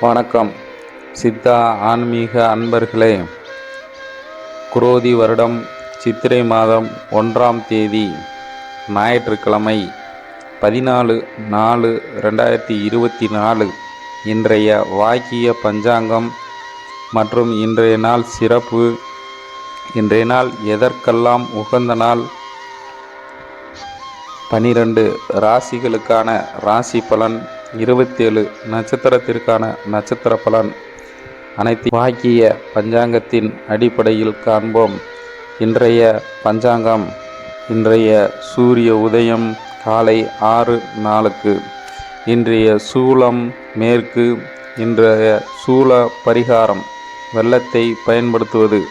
வணக்கம். சித்தா ஆன்மீக அன்பர்களே குரோதி வருடம் சித்திரை மாதம் ஒன்றாம் தேதி ஞாயிற்றுக்கிழமை பதினாலு நாலு ரெண்டாயிரத்தி இருபத்தி நாலு இன்றைய வாக்கிய பஞ்சாங்கம் மற்றும் இன்றைய நாள் சிறப்பு இன்றைய நாள் எதற்கெல்லாம் உகந்த நாள்? பனிரெண்டு ராசிகளுக்கான ராசி பலன் இருபத்தேழு நட்சத்திரத்திற்கான நட்சத்திர பலன். அனைத்து வாக்கிய பஞ்சாங்கத்தின் அடிப்படையில் காண்போம். இன்றைய பஞ்சாங்கம் இன்றைய சூரிய உதயம் காலை ஆறு நாளுக்கு. இன்றைய சூலம் மேற்கு இன்றைய சூல பரிகாரம் வெள்ளத்தை பயன்படுத்துவது.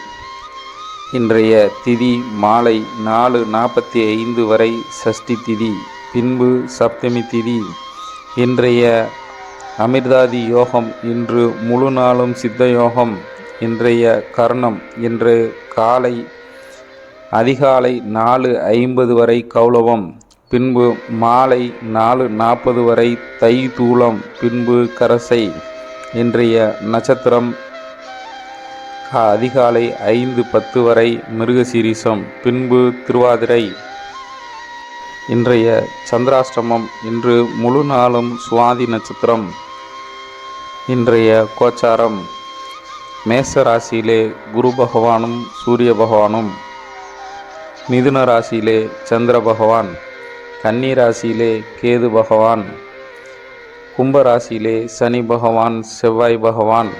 இன்றைய திதி மாலை நாலு நாற்பத்தி ஐந்து வரை சஷ்டி திதி பின்பு சப்தமி திதி. இன்றைய அமிர்தாதி யோகம் இன்று முழு நாளும் சித்த யோகம் இன்றைய கர்ணம் இன்று காலை அதிகாலை நாலு ஐம்பது வரை கௌலவம் பின்பு மாலை நாலு நாற்பது வரை தை தூளம் பின்பு கரசை. இன்றைய நட்சத்திரம் அதிகாலை ஐந்து பத்து வரை மிருகசீரிசம் பின்பு திருவாதிரை. இன்றைய சந்திராஷ்டமம் இன்று முழு நாளும் சுவாதி நட்சத்திரம். இன்றைய கோச்சாரம் மேச ராசியிலே குரு பகவானும் சூரிய பகவானும் மிதுன ராசியிலே சந்திர பகவான் கன்னி ராசியிலே கேது பகவான் கும்ப ராசியிலே சனி பகவான் செவ்வாய் பகவான்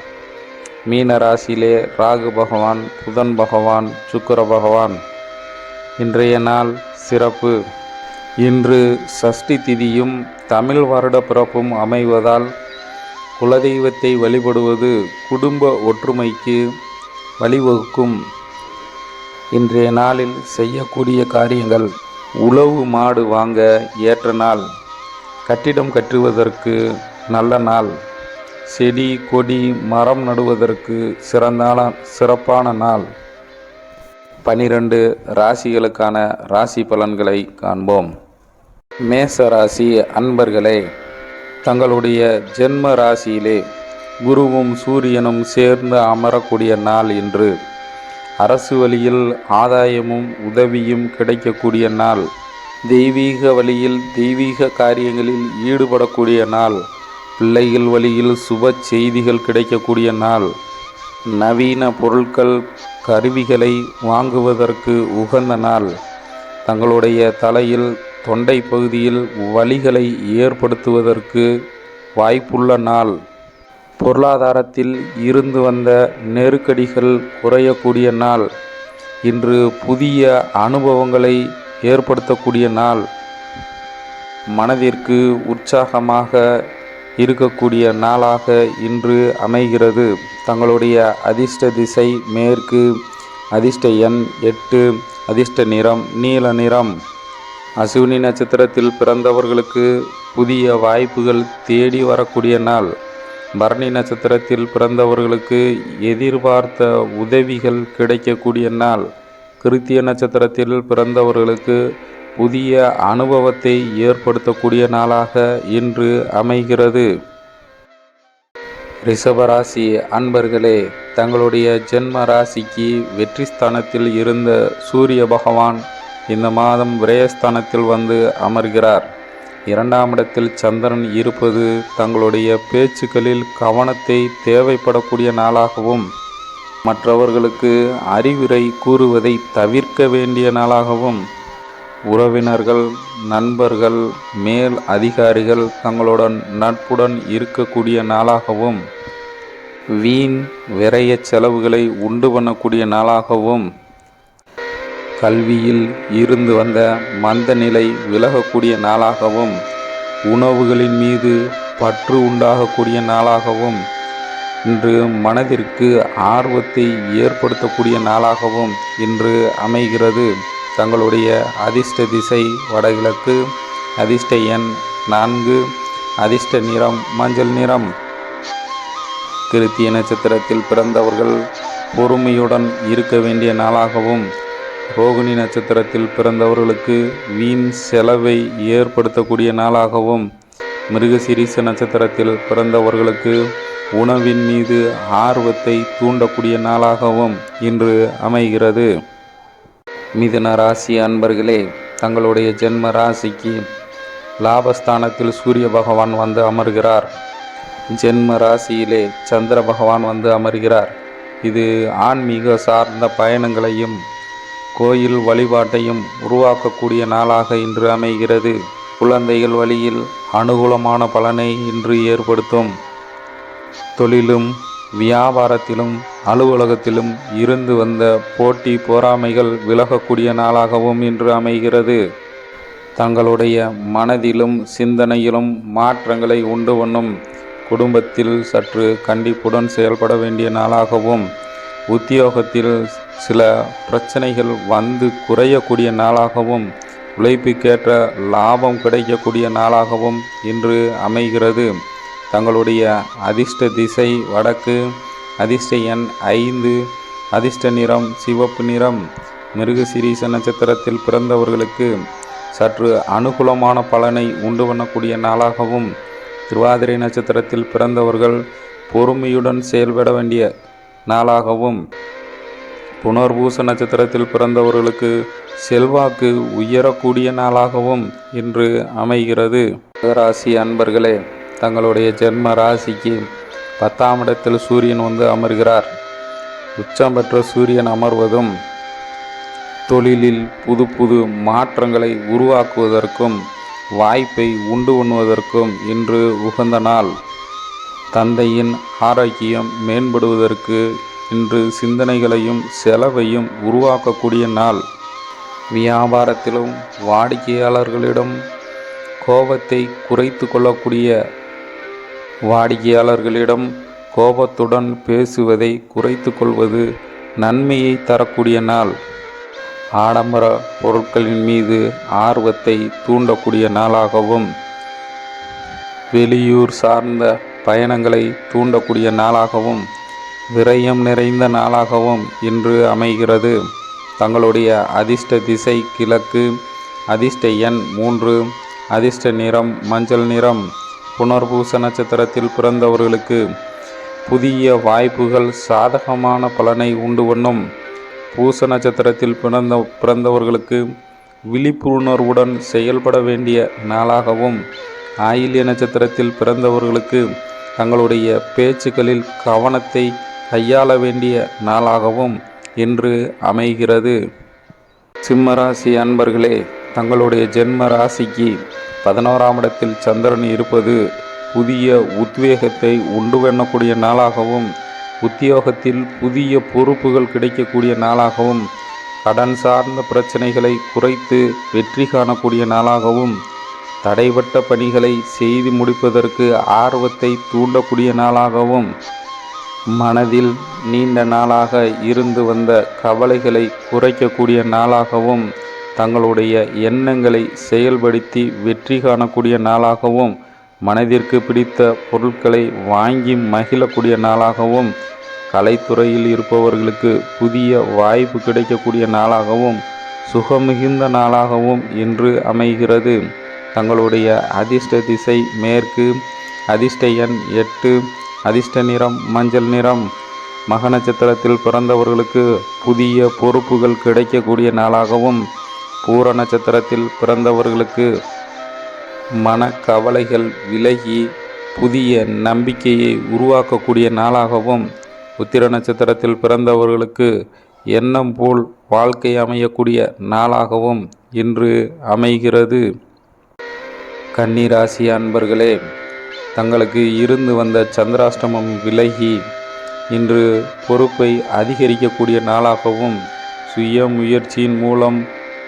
மீன ராசியிலே ராகு பகவான் புதன் பகவான் சுக்கிர பகவான். இன்றைய நாள் சிறப்பு. இன்று சஷ்டி திதியும் தமிழ் வருட பிறப்பும் அமைவதால் குலதெய்வத்தை வழிபடுவது குடும்ப ஒற்றுமைக்கு வழிவகுக்கும். இன்றைய நாளில் செய்யக்கூடிய காரியங்கள் உழவு மாடு வாங்க ஏற்ற நாள் கட்டிடம் கட்டுவதற்கு நல்ல நாள் செடி கொடி மரம் நடுவதற்கு சிறந்தான சிறப்பான நாள். பனிரெண்டு ராசிகளுக்கான ராசி பலன்களை காண்போம். மேச ராசி அன்பர்களே தங்களுடைய ஜென்ம ராசியிலே குருவும் சூரியனும் சேர்ந்து அமரக்கூடிய நாள் இன்று. அரசு வழியில் ஆதாயமும் உதவியும் கிடைக்கக்கூடிய நாள். தெய்வீக வழியில் தெய்வீக காரியங்களில் ஈடுபடக்கூடிய நாள். பிள்ளைகள் வழியில் சுப செய்திகள் கிடைக்கக்கூடிய நாள். நவீன பொருட்கள் கருவிகளை வாங்குவதற்கு உகந்த நாள். தங்களுடைய தலையில் தொண்டை பகுதியில் வலிகளை ஏற்படுத்துவதற்கு வாய்ப்புள்ள நாள். பொருளாதாரத்தில் இருந்து வந்த நெருக்கடிகள் குறையக்கூடிய நாள். இன்று புதிய அனுபவங்களை ஏற்படுத்தக்கூடிய நாள். மனதிற்கு உற்சாகமாக இருக்கக்கூடிய நாளாக இன்று அமைகிறது. தங்களுடைய அதிர்ஷ்ட திசை மேற்கு அதிர்ஷ்ட எண் எட்டு அதிர்ஷ்ட நிறம் நீல நிறம். அசுவினி நட்சத்திரத்தில் பிறந்தவர்களுக்கு புதிய வாய்ப்புகள் தேடி வரக்கூடிய நாள். பரணி நட்சத்திரத்தில் பிறந்தவர்களுக்கு எதிர்பார்த்த உதவிகள் கிடைக்கக்கூடிய நாள். கிருத்திய நட்சத்திரத்தில் பிறந்தவர்களுக்கு புதிய அனுபவத்தை ஏற்படுத்தக்கூடிய நாளாக இன்று அமைகிறது. ரிஷபராசி அன்பர்களே தங்களுடைய ஜென்ம ராசிக்கு வெற்றி ஸ்தானத்தில் இருந்த சூரிய பகவான் இந்த மாதம் விரயஸ்தானத்தில் வந்து அமர்கிறார். இரண்டாம் இடத்தில் சந்திரன் இருப்பது தங்களுடைய பேச்சுக்களில் கவனத்தை தேவைப்படக்கூடிய நாளாகவும் மற்றவர்களுக்கு அறிவுரை கூறுவதை தவிர்க்க வேண்டிய நாளாகவும் உறவினர்கள் நண்பர்கள் மேல் அதிகாரிகள் தங்களுடன் நட்புடன் இருக்கக்கூடிய நாளாகவும் வீண் விரைய செலவுகளை உண்டு பண்ணக்கூடிய நாளாகவும் கல்வியில் இருந்து வந்த மந்த நிலை விலகக்கூடிய நாளாகவும் உணவுகளின் மீது பற்று உண்டாகக்கூடிய நாளாகவும் இன்று மனதிற்கு ஆர்வத்தை ஏற்படுத்தக்கூடிய நாளாகவும் இன்று அமைகிறது. தங்களுடைய அதிர்ஷ்ட திசை வடகிழக்கு அதிர்ஷ்ட எண் நான்கு அதிர்ஷ்ட நிறம் மஞ்சள் நிறம். கிருத்திய நட்சத்திரத்தில் பிறந்தவர்கள் பொறுமையுடன் இருக்க வேண்டிய நாளாகவும் ரோகிணி நட்சத்திரத்தில் பிறந்தவர்களுக்கு வீண் செலவை ஏற்படுத்தக்கூடிய நாளாகவும் மிருகசிரீச நட்சத்திரத்தில் பிறந்தவர்களுக்கு உணவின் மீது ஆர்வத்தை தூண்டக்கூடிய நாளாகவும் இன்று அமைகிறது. மிதுன ராசி அன்பர்களே தங்களுடைய ஜென்ம ராசிக்கு லாபஸ்தானத்தில் சூரிய பகவான் வந்து அமர்கிறார். ஜென்ம ராசியிலே சந்திர பகவான் வந்து அமர்கிறார். இது ஆன்மீக சார்ந்த பயணங்களையும் கோயில் வழிபாட்டையும் உருவாக்கக்கூடிய நாளாக இன்று அமைகிறது. குழந்தைகள் வழியில் அனுகூலமான பலனை இன்று ஏற்படுத்தும். தொழிலும் வியாபாரத்திலும் அலுவலகத்திலும் இருந்து வந்த போட்டி பொறாமைகள் விலகக்கூடிய நாளாகவும் இன்று அமைகிறது. தங்களுடைய மனதிலும் சிந்தனையிலும் மாற்றங்களை உண்டு பண்ணும். குடும்பத்தில் சற்று கண்டிப்புடன் செயல்பட வேண்டிய நாளாகவும் உத்தியோகத்தில் சில பிரச்சனைகள் வந்து குறையக்கூடிய நாளாகவும் உழைப்புக்கேற்ற லாபம் கிடைக்கக்கூடிய நாளாகவும் இன்று அமைகிறது. தங்களுடைய அதிர்ஷ்ட திசை வடக்கு அதிர்ஷ்ட எண் ஐந்து அதிர்ஷ்ட நிறம் சிவப்பு நிறம். மிருகசிரீச நட்சத்திரத்தில் பிறந்தவர்களுக்கு சற்று அனுகூலமான பலனை உண்டு பண்ணக்கூடிய நாளாகவும் திருவாதிரை நட்சத்திரத்தில் பிறந்தவர்கள் பொறுமையுடன் செயல்பட வேண்டிய நாளாகவும் புனர்பூச நட்சத்திரத்தில் பிறந்தவர்களுக்கு செல்வாக்கு உயரக்கூடிய நாளாகவும் இன்று அமைகிறது. ராசி அன்பர்களே தங்களுடைய ஜென்ம ராசிக்கு பத்தாம் இடத்தில் சூரியன் வந்து அமர்கிறார். உச்சம் பெற்ற சூரியன் அமர்வதும் தொழிலில் புது புது மாற்றங்களை உருவாக்குவதற்கும் வாய்ப்பை உண்டு உண்ணுவதற்கும் இன்று உகந்த நாள். தந்தையின் ஆரோக்கியம் மேம்படுவதற்கு இன்று சிந்தனைகளையும் செலவையும் உருவாக்கக்கூடிய நாள். வியாபாரத்திலும் வாடிக்கையாளர்களிடம் கோபத்தை குறைத்து கொள்ளக்கூடிய வாடிக்கையாளர்களிடம் கோபத்துடன் பேசுவதை குறைத்து கொள்வது நன்மையை தரக்கூடிய நாள். ஆடம்பர பொருட்களின் மீது ஆர்வத்தை தூண்டக்கூடிய நாளாகவும் வெளியூர் சார்ந்த பயணங்களை தூண்டக்கூடிய நாளாகவும் விரயம் நிறைந்த நாளாகவும் இன்று அமைகிறது. தங்களுடைய அதிர்ஷ்ட திசை கிழக்கு அதிர்ஷ்ட எண் மூன்று அதிர்ஷ்ட நிறம் மஞ்சள் நிறம். புனர்பூச நட்சத்திரத்தில் பிறந்தவர்களுக்கு புதிய வாய்ப்புகள் சாதகமான பலனை உண்டு பண்ணும். பூச நட்சத்திரத்தில் பிறந்த பிறந்தவர்களுக்கு விழிப்புணர்வுடன் செயல்பட வேண்டிய நாளாகவும் ஆயில்ய நட்சத்திரத்தில் பிறந்தவர்களுக்கு தங்களுடைய பேச்சுக்களில் கவனத்தை கையாள வேண்டிய நாளாகவும் இன்று அமைகிறது. சிம்மராசி அன்பர்களே தங்களுடைய ஜென்ம ராசிக்கு பதினோராம் இடத்தில் சந்திரன் இருப்பது புதிய உத்வேகத்தை உண்டு பண்ணக்கூடிய நாளாகவும் உத்தியோகத்தில் புதிய பொறுப்புகள் கிடைக்கக்கூடிய நாளாகவும் கடன் சார்ந்த பிரச்சனைகளை குறைத்து வெற்றி காணக்கூடிய நாளாகவும் தடைபட்ட பணிகளை செய்து முடிப்பதற்கு ஆர்வத்தை தூண்டக்கூடிய நாளாகவும் மனதில் நீண்ட நாளாக இருந்து வந்த கவலைகளை குறைக்கக்கூடிய நாளாகவும் தங்களுடைய எண்ணங்களை செயல்படுத்தி வெற்றி காணக்கூடிய நாளாகவும் மனதிற்கு பிடித்த பொருட்களை வாங்கி மகிழக்கூடிய நாளாகவும் கலைத்துறையில் இருப்பவர்களுக்கு புதிய வாய்ப்பு கிடைக்கக்கூடிய நாளாகவும் சுகமிகுந்த நாளாகவும் இன்று அமைகிறது. தங்களுடைய அதிர்ஷ்ட திசை மேற்கு அதிர்ஷ்ட எண் எட்டு அதிர்ஷ்ட நிறம் மஞ்சள் நிறம். மக நட்சத்திரத்தில் பிறந்தவர்களுக்கு புதிய பொறுப்புகள் கிடைக்கக்கூடிய நாளாகவும் பூர நட்சத்திரத்தில் பிறந்தவர்களுக்கு மனக்கவலைகள் விலகி புதிய நம்பிக்கையை உருவாக்கக்கூடிய நாளாகவும் உத்திர நட்சத்திரத்தில் பிறந்தவர்களுக்கு எண்ணம் போல் வாழ்க்கை அமையக்கூடிய நாளாகவும் இன்று அமைகிறது. கன்னிராசி அன்பர்களே தங்களுக்கு இருந்து வந்த சந்திராஷ்டமம் விலகி இன்று பொறுப்பை அதிகரிக்கக்கூடிய நாளாகவும் சுய முயற்சியின் மூலம்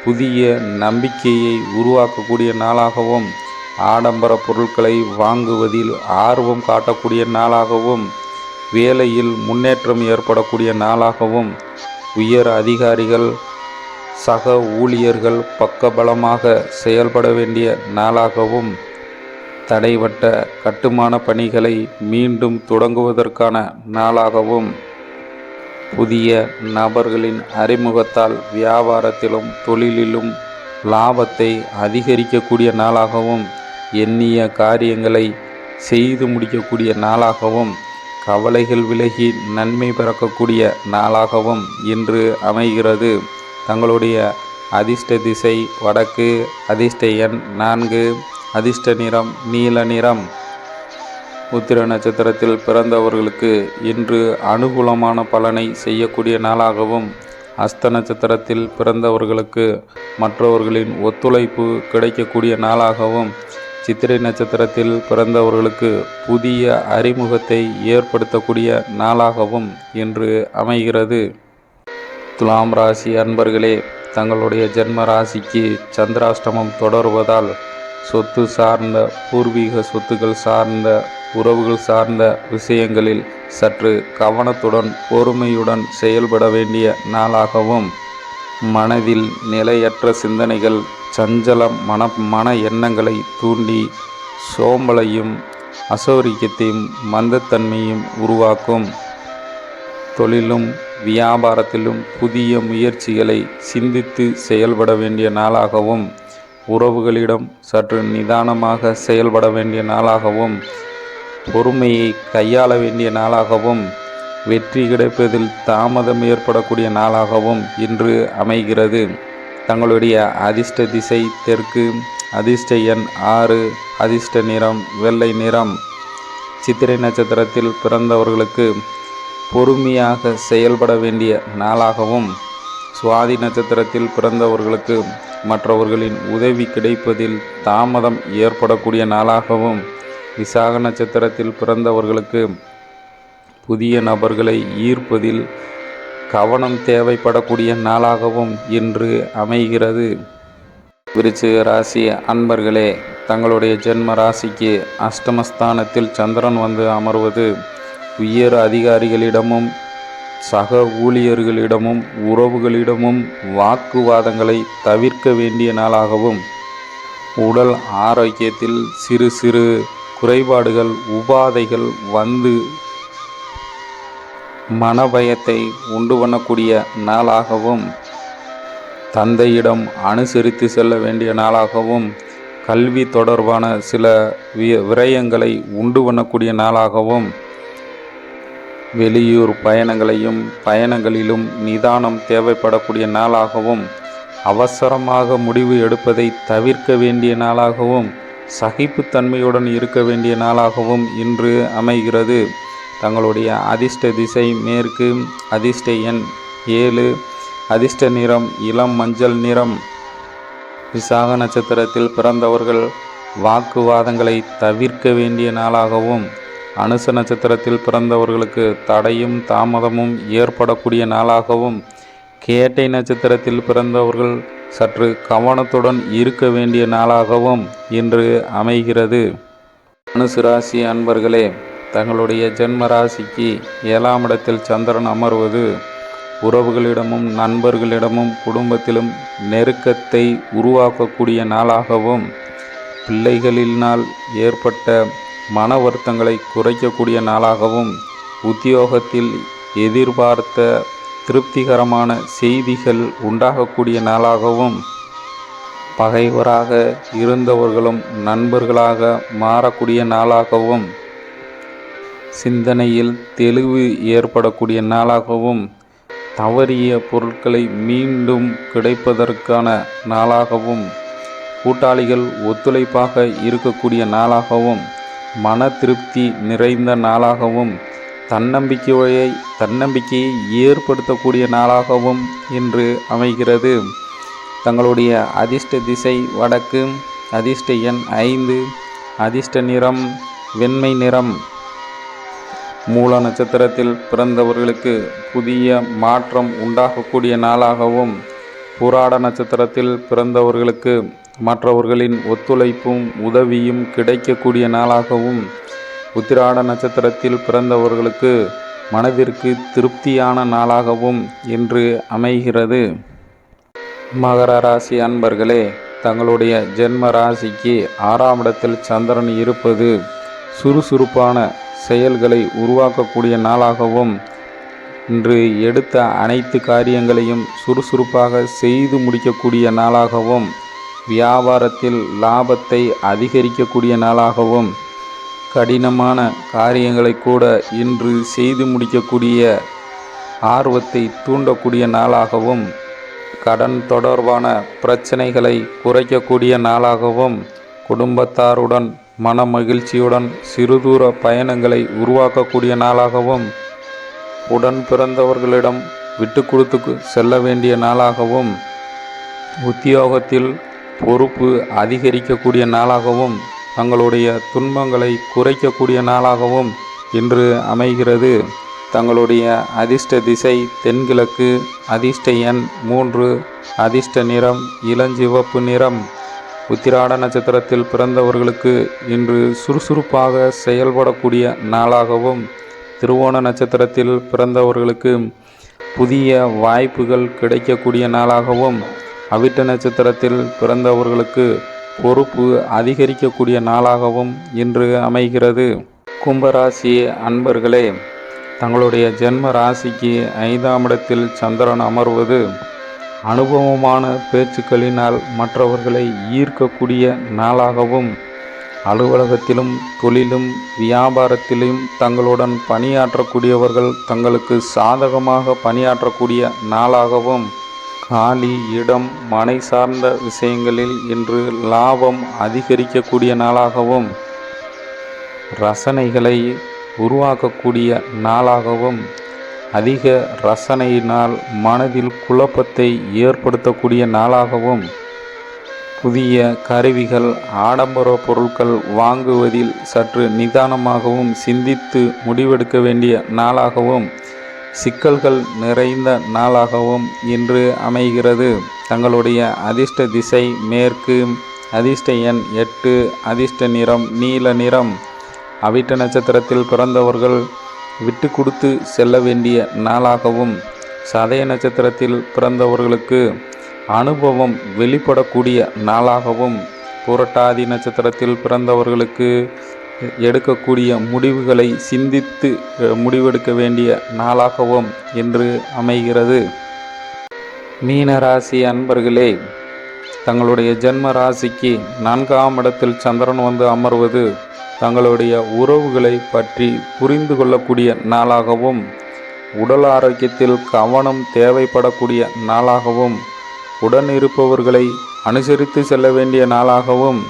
புதிய நம்பிக்கையை உருவாக்கக்கூடிய நாளாகவும் ஆடம்பர பொருட்களை வாங்குவதில் ஆர்வம் காட்டக்கூடிய நாளாகவும் வேலையில் முன்னேற்றம் ஏற்படக்கூடிய நாளாகவும் உயர் அதிகாரிகள் சக ஊழியர்கள் பக்கபலமாக செயல்பட வேண்டிய நாளாகவும் தடைபட்ட கட்டுமான பணிகளை மீண்டும் தொடங்குவதற்கான நாளாகவும் புதிய நபர்களின் அறிமுகத்தால் வியாபாரத்திலும் தொழிலிலும் லாபத்தை அதிகரிக்கக்கூடிய நாளாகவும் எண்ணிய காரியங்களை செய்து முடிக்கக்கூடிய நாளாகவும் கவலைகள் விலகி நன்மை பிறக்கக்கூடிய நாளாகவும் இன்று அமைகிறது. தங்களுடைய அதிர்ஷ்ட திசை வடக்கு அதிர்ஷ்ட எண் நான்கு. அதிர்ஷ்ட நிறம் நீல நிறம். உத்திர நட்சத்திரத்தில் பிறந்தவர்களுக்கு இன்று அனுகூலமான பலனை செய்யக்கூடிய நாளாகவும் அஸ்த நட்சத்திரத்தில் பிறந்தவர்களுக்கு மற்றவர்களின் ஒத்துழைப்பு கிடைக்கக்கூடிய நாளாகவும் சித்திரை நட்சத்திரத்தில் பிறந்தவர்களுக்கு புதிய அறிமுகத்தை ஏற்படுத்தக்கூடிய நாளாகவும் இன்று அமைகிறது. துலாம் ராசி அன்பர்களே தங்களுடைய ஜென்ம ராசிக்கு சந்திராஷ்டமம் தொடருவதால் சொத்து சார்ந்த பூர்வீக சொத்துக்கள் சார்ந்த உறவுகள் சார்ந்த விஷயங்களில் சற்று கவனத்துடன் பொறுமையுடன் செயல்பட வேண்டிய நாளாகவும் மனதில் நிலையற்ற சிந்தனைகள் சஞ்சல மன மன எண்ணங்களை தூண்டி சோம்பலையும் அசௌரிக்கத்தையும் மந்தத்தன்மையும் உருவாக்கும். தொழிலும் வியாபாரத்திலும் புதிய முயற்சிகளை சிந்தித்து செயல்பட வேண்டிய நாளாகவும் உறவுகளிடம் சற்று நிதானமாக செயல்பட வேண்டிய நாளாகவும் பொறுமையை கையாள வேண்டிய நாளாகவும் வெற்றி கிடைப்பதில் தாமதம் ஏற்படக்கூடிய நாளாகவும் இன்று அமைகிறது. தங்களுடைய அதிர்ஷ்ட திசை தெற்கு அதிர்ஷ்ட எண் ஆறு அதிர்ஷ்ட நிறம் வெள்ளை நிறம். சித்திரை நட்சத்திரத்தில் பிறந்தவர்களுக்கு பொறுமையாக செயல்பட வேண்டிய நாளாகவும் சுவாதி நட்சத்திரத்தில் பிறந்தவர்களுக்கு மற்றவர்களின் உதவி கிடைப்பதில் தாமதம் ஏற்படக்கூடிய நாளாகவும் விசாக நட்சத்திரத்தில் பிறந்தவர்களுக்கு புதிய நபர்களை ஈர்ப்பதில் கவனம் தேவைப்படக்கூடிய நாளாகவும் இன்று அமைகிறது. விருச்சிக ராசி அன்பர்களே தங்களுடைய ஜென்ம ராசிக்கு அஷ்டமஸ்தானத்தில் சந்திரன் வந்து அமர்வது உயர் அதிகாரிகளிடமும் சக ஊழியர்களிடமும் உறவுகளிடமும் வாக்குவாதங்களை தவிர்க்க வேண்டிய நாளாகவும் உடல் ஆரோக்கியத்தில் சிறு சிறு குறைபாடுகள் உபாதைகள் வந்து மனபயத்தை உண்டு பண்ணக்கூடிய நாளாகவும் தந்தையிடம் அனுசரித்து செல்ல வேண்டிய நாளாகவும் கல்வி தொடர்பான சில வி- விரயங்களை உண்டு பண்ணக்கூடிய நாளாகவும் வெளியூர் பயணங்களையும் பயணங்களிலும் நிதானம் தேவைப்படக்கூடிய நாளாகவும் அவசரமாக முடிவு எடுப்பதை தவிர்க்க வேண்டிய நாளாகவும் சகிப்புத்தன்மையுடன் இருக்க வேண்டிய நாளாகவும் இன்று அமைகிறது. தங்களுடைய அதிர்ஷ்ட திசை மேற்கு அதிர்ஷ்ட எண் ஏழு அதிர்ஷ்ட நிறம் இளம் மஞ்சள் நிறம். விசாக நட்சத்திரத்தில் பிறந்தவர்கள் வாக்குவாதங்களை தவிர்க்க வேண்டிய நாளாகவும் அனுச நட்சத்திரத்தில் பிறந்தவர்களுக்கு தடையும் தாமதமும் ஏற்படக்கூடிய நாளாகவும் கேட்டை நட்சத்திரத்தில் பிறந்தவர்கள் சற்று கவனத்துடன் இருக்க வேண்டிய நாளாகவும் இன்று அமைகிறது. அனுசு ராசி அன்பர்களே தங்களுடைய ஜென்ம ராசிக்கு ஏழாம் இடத்தில் சந்திரன் அமர்வது உறவுகளிடமும் நண்பர்களிடமும் குடும்பத்திலும் நெருக்கத்தை உருவாக்கக்கூடிய நாளாகவும் பிள்ளைகளினால் ஏற்பட்ட மன வருத்தங்களை குறைக்கக்கூடிய நாளாகவும் உத்தியோகத்தில் எதிர்பார்த்த திருப்திகரமான செய்திகள் உண்டாகக்கூடிய நாளாகவும் பகைவராக இருந்தவர்களும் நண்பர்களாக மாறக்கூடிய நாளாகவும் சிந்தனையில் தெளிவு ஏற்படக்கூடிய நாளாகவும் தவறிய பொருட்களை மீண்டும் கிடைப்பதற்கான நாளாகவும் கூட்டாளிகள் ஒத்துழைப்பாக இருக்கக்கூடிய நாளாகவும் மன திருப்தி நிறைந்த நாளாகவும் தன்னம்பிக்கையை தன்னம்பிக்கையை ஏற்படுத்தக்கூடிய நாளாகவும் இன்று அமைகிறது. தங்களுடைய அதிர்ஷ்ட திசை வடக்கு அதிர்ஷ்ட எண் ஐந்து அதிர்ஷ்ட நிறம் வெண்மை நிறம். மூல நட்சத்திரத்தில் பிறந்தவர்களுக்கு புதிய மாற்றம் உண்டாகக்கூடிய நாளாகவும் புராட நட்சத்திரத்தில் பிறந்தவர்களுக்கு மற்றவர்களின் ஒத்துழைப்பும் உதவியும் கிடைக்கக்கூடிய நாளாகவும் உத்திராட நட்சத்திரத்தில் பிறந்தவர்களுக்கு மனதிற்கு திருப்தியான நாளாகவும் இன்று அமைகிறது. மகர ராசி அன்பர்களே தங்களுடைய ஜென்ம ராசிக்கு ஆறாம் இடத்தில் சந்திரன் இருப்பது சுறுசுறுப்பான செயல்களை உருவாக்கக்கூடிய நாளாகவும் இன்று எடுத்த அனைத்து காரியங்களையும் சுறுசுறுப்பாக செய்து முடிக்கக்கூடிய நாளாகவும் வியாபாரத்தில் லாபத்தை அதிகரிக்கக்கூடிய நாளாகவும் கடினமான காரியங்களை கூட இன்று செய்து முடிக்கக்கூடிய ஆர்வத்தை தூண்டக்கூடிய நாளாகவும் கடன் தொடர்பான பிரச்சனைகளை குறைக்கக்கூடிய நாளாகவும் குடும்பத்தாருடன் மன மகிழ்ச்சியுடன் சிறுதூர பயணங்களை உருவாக்கக்கூடிய நாளாகவும் உடன் பிறந்தவர்களிடம் விட்டு கொடுத்து செல்ல வேண்டிய நாளாகவும் உத்தியோகத்தில் பொறுப்பு அதிகரிக்கக்கூடிய நாளாகவும் தங்களுடைய துன்பங்களை குறைக்கக்கூடிய நாளாகவும் இன்று அமைகிறது. தங்களுடைய அதிர்ஷ்ட திசை தென்கிழக்கு அதிர்ஷ்ட எண் மூன்று அதிர்ஷ்ட நிறம் இளஞ்சிவப்பு நிறம். உத்திராட நட்சத்திரத்தில் பிறந்தவர்களுக்கு இன்று சுறுசுறுப்பாக செயல்படக்கூடிய நாளாகவும் திருவோண நட்சத்திரத்தில் பிறந்தவர்களுக்கு புதிய வாய்ப்புகள் கிடைக்கக்கூடிய நாளாகவும் அவிட்ட நட்சத்திரத்தில் பிறந்தவர்களுக்கு பொறுப்பு அதிகரிக்கக்கூடிய நாளாகவும் இன்று அமைகிறது. கும்பராசி அன்பர்களே தங்களுடைய ஜென்ம ராசிக்கு ஐந்தாம் இடத்தில் சந்திரன் அமர்வது அனுபவமான பேச்சுக்களினால் மற்றவர்களை ஈர்க்கக்கூடிய நாளாகவும் அலுவலகத்திலும் தொழிலும் வியாபாரத்திலும் தங்களுடன் பணியாற்றக்கூடியவர்கள் தங்களுக்கு சாதகமாக பணியாற்றக்கூடிய நாளாகவும் காலி இடம் மனை சார்ந்த விஷயங்களில் இன்று லாபம் அதிகரிக்கக்கூடிய நாளாகவும் ரசனைகளை உருவாக்கக்கூடிய நாளாகவும் அதிக ரசனையினால் மனதில் குழப்பத்தை ஏற்படுத்தக்கூடிய நாளாகவும் புதிய கருவிகள் ஆடம்பர பொருட்கள் வாங்குவதில் சற்று நிதானமாகவும் சிந்தித்து முடிவெடுக்க வேண்டிய நாளாகவும் சிக்கல்கள் நிறைந்த நாளாகவும் இன்று அமைகிறது. தங்களுடைய அதிர்ஷ்ட திசை மேற்கு அதிர்ஷ்ட எண் எட்டு அதிர்ஷ்ட நிறம் நீல நிறம். அவிட்ட நட்சத்திரத்தில் பிறந்தவர்கள் விட்டு கொடுத்து செல்ல வேண்டிய நாளாகவும் சதய நட்சத்திரத்தில் பிறந்தவர்களுக்கு அனுபவம் வெளிப்படக்கூடிய நாளாகவும் புரட்டாதி நட்சத்திரத்தில் பிறந்தவர்களுக்கு எடுக்கக்கூடிய முடிவுகளை சிந்தித்து முடிவெடுக்க வேண்டிய நாளாகவும் என்று அமைகிறது. மீன ராசி அன்பர்களே தங்களுடைய ஜென்ம ராசிக்கு நான்காம் இடத்தில் சந்திரன் வந்து அமர்வது தங்களுடைய உறவுகளை பற்றி புரிந்து கொள்ளக்கூடிய நாளாகவும் உடல் ஆரோக்கியத்தில் கவனம் தேவைப்படக்கூடிய நாளாகவும் உடன் இருப்பவர்களை அனுசரித்து செல்ல வேண்டிய நாளாகவும்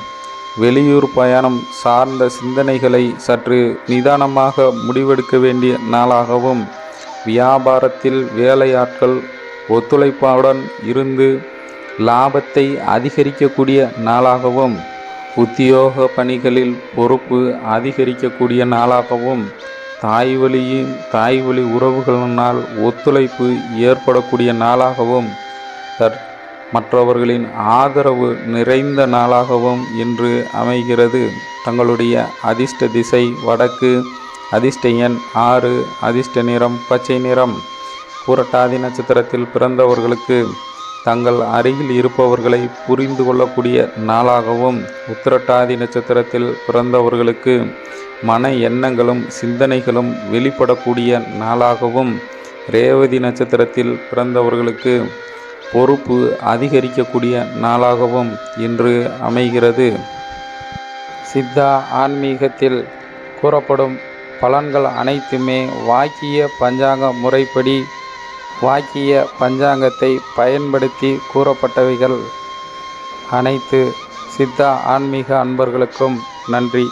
வெளியூர் பயணம் சார்ந்த சிந்தனைகளை சற்று நிதானமாக முடிவெடுக்க வேண்டிய நாளாகவும் வியாபாரத்தில் வேலையாட்கள் ஒத்துழைப்புடன் இருந்து லாபத்தை அதிகரிக்கக்கூடிய நாளாகவும் உத்தியோக பணிகளில் பொறுப்பு அதிகரிக்கக்கூடிய நாளாகவும் தாய் வழியின் தாய் வழி உறவுகளினால் ஒத்துழைப்பு ஏற்படக்கூடிய நாளாகவும் தற் மற்றவர்களின் ஆதரவு நிறைந்த நாளாகவும் இன்று அமைகிறது. தங்களுடைய அதிர்ஷ்ட திசை வடக்கு அதிர்ஷ்ட எண் ஆறு அதிர்ஷ்ட நிறம் பச்சை நிறம். புரட்டாதி நட்சத்திரத்தில் பிறந்தவர்களுக்கு தங்கள் அருகில் இருப்பவர்களை புரிந்து கொள்ளக்கூடிய நாளாகவும் உத்திரட்டாதி நட்சத்திரத்தில் பிறந்தவர்களுக்கு மன எண்ணங்களும் சிந்தனைகளும் வெளிப்படக்கூடிய நாளாகவும் ரேவதி நட்சத்திரத்தில் பிறந்தவர்களுக்கு பொறுப்பு அதிகரிக்கக்கூடிய நாளாகவும் இன்று அமைகிறது. சித்தா ஆன்மீகத்தில் கூறப்படும் பலன்கள் அனைத்துமே வாக்கிய பஞ்சாங்க முறைப்படி வாக்கிய பஞ்சாங்கத்தை பயன்படுத்தி கூறப்பட்டவைகள் அனைத்து. சித்தா ஆன்மீக அன்பர்களுக்கும் நன்றி.